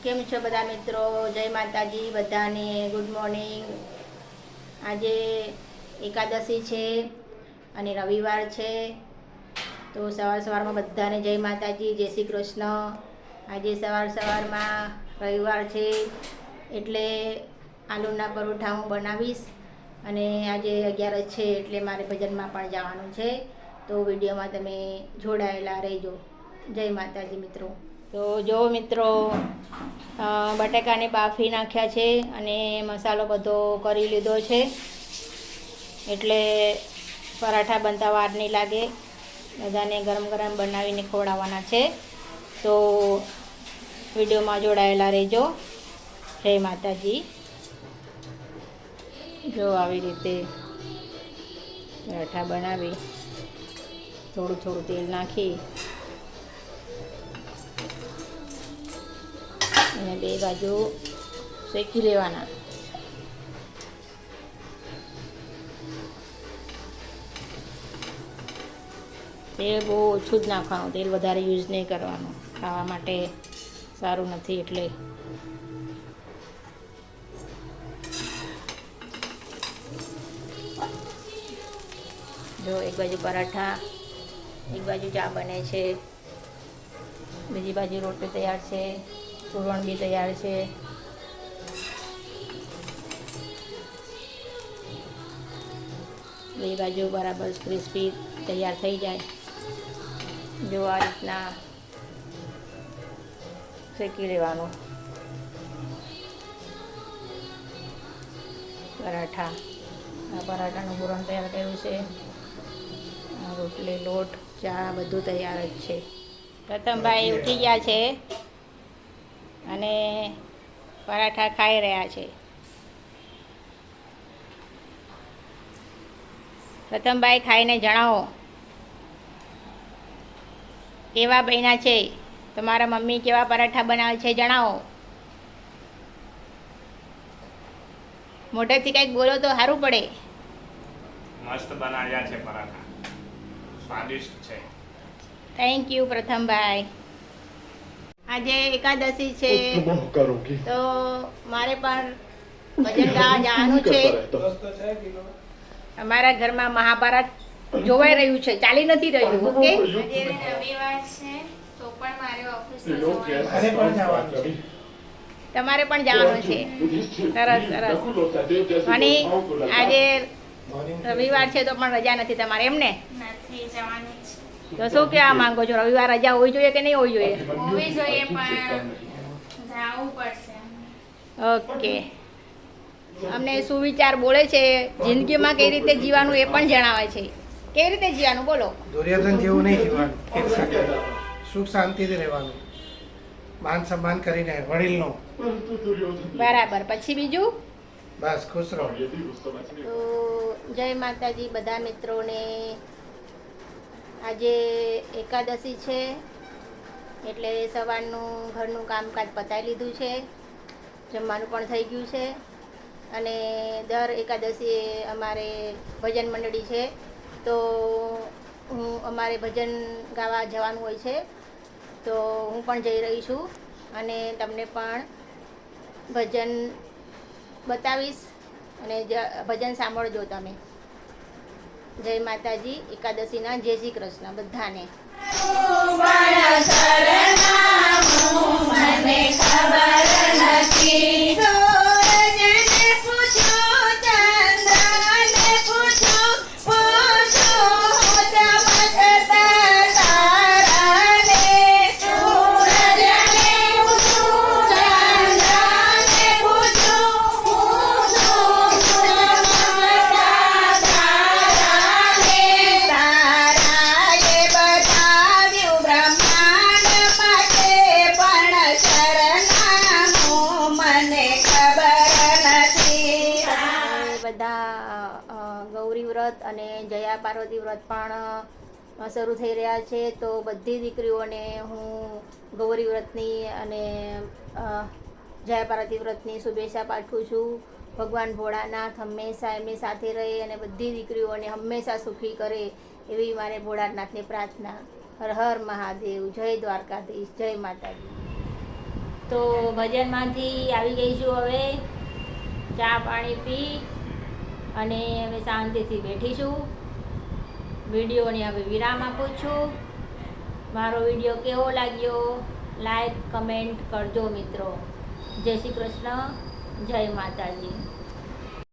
કેમ છો બધા મિત્રો? જય માતાજી, બધાને ગુડ મોર્નિંગ આજે એકાદશી છે અને રવિવાર છે. તો સવાર સવારમાં બધાને જય માતાજી, જય શ્રી કૃષ્ણ. આજે સવાર સવારમાં રવિવાર છે, એટલે આલુના પરોઠા હું બનાવીશ. અને આજે અગિયાર છે, એટલે મારે ભજનમાં પણ જવાનું છે. તો વિડીયોમાં તમે જોડાયેલા રહેજો. જય માતાજી મિત્રો. તો જો મિત્રો બટાકાને બાફી નાખ્યા છે અને મસાલો બધો કરી લીધો છે. એટલે પરાઠા બનતા વાર નહીં લાગે. બધાને ગરમ ગરમ બનાવીને ખવડાવવાના છે. તો વિડીયોમાં જોડાયેલા રહેજો. જય માતાજી. જો આવી રીતે પરાઠા બનાવી, થોડું થોડું તેલ નાખી અને બે બાજુ શેકી લેવાના. તેલ બહુ ઓછું જ નાખવાનું, તેલ વધારે યુઝ નહીં કરવાનું. ખાવા માટે સારું નથી એટલે. જો, એક બાજુ પરાઠા, એક બાજુ ચા બને છે. બીજી બાજુ રોટલી તૈયાર છે. પૂરણ બી તૈયાર છે. બે બાજુ બરાબર ક્રિસ્પી તૈયાર થઈ જાય. જો આ રીતના શેકી લેવાનું. પરાઠા. આ પરાઠાનું પૂરણ તૈયાર કર્યું છે. રોટલી, લોટ, ચા બધું તૈયાર જ છે. પ્રથમભાઈ ઉઠી ગયા છે. અને પરાઠા ખાઈ રહ્યા છે. પ્રથમભાઈ ખાઈને જણાવો. કેવા બન્યા છે? તમારા મમ્મી કેવા પરાઠા બનાવે છે જણાવો. મોઢેથી કંઈક બોલો તો સારું પડે. મસ્ત બનાવ્યા છે પરાઠા. સ્વાદિષ્ટ છે. થેન્ક યુ પ્રથમભાઈ. આજે એકાદશી છે. તો મારે પણ ભજન ગાવા જવાનું છે. અમારા ઘરમાં મહાભારત જોવાઈ રહ્યું છે. ચાલી નથી રહ્યું ઓકે? રવિવાર તમારે પણ જવાનું છે. સરસ સરસ. અને આજે રવિવાર છે તો પણ રજા નથી તમારે એમને નથી જવાની છે. તો શું કહેવા માંગો છો? રવિવાર રજા હોવી જોઈએ કે નહીં હોવી જોઈએ? હોવી જોઈએ પણ જવું પડશે. ઓકે. અમને સુવિચાર બોલે છે જિંદગીમાં કઈ રીતે જીવાનું એ પણ જણાવે છે. કેવી રીતે જીવાનું? બોલો. દુર્યોધન જેવું નહીં જીવવાનું સુખ શાંતિથી રહેવાનું. માન સન્માન કરીને વડીલનો. બરાબર. પછી બીજું? બસ ખુશ રહો. તો જય માતાજી બધા મિત્રોને આજે એકાદશી છે, એટલે સવારનું ઘરનું કામકાજ પતાવી લીધું છે. જમવાનું પણ થઈ ગયું છે. અને દર એકાદશીએ અમારે ભજન મંડળી છે. તો હું અમારે ભજન ગાવા જવાનું હોય છે. તો હું પણ જઈ રહી છું અને તમને પણ ભજન બતાવીશ અને ભજન સાંભળજો તમે. જય માતાજી એકાદશીના જય શ્રી કૃષ્ણ બધાને. વ્રત અને જયા પાર્વતી વ્રત પણ શરૂ થઈ રહ્યા છે. તો બધી દીકરીઓને હું ગૌરી વ્રતની અને જયા પાર્વતી વ્રતની શુભેચ્છા પાઠવું છું. ભગવાન ભોળાનાથ હંમેશા એમની સાથે રહે અને બધી દીકરીઓને હંમેશા સુખી કરે એવી મારે ભોળાનાથની પ્રાર્થના. હર હર મહાદેવ, જય દ્વારકાધીશ, જય માતાજી. તો ભજનમાંથી આવી ગઈ છું હવે. ચા, પાણી, પી. અને અમે શાંતિથી બેઠીશું. વિડીયોને હવે વિરામ આપું છું. મારો વીડિયો કેવો લાગ્યો? લાઈક કમેન્ટ કરજો મિત્રો. જય શ્રી કૃષ્ણ. જય માતાજી.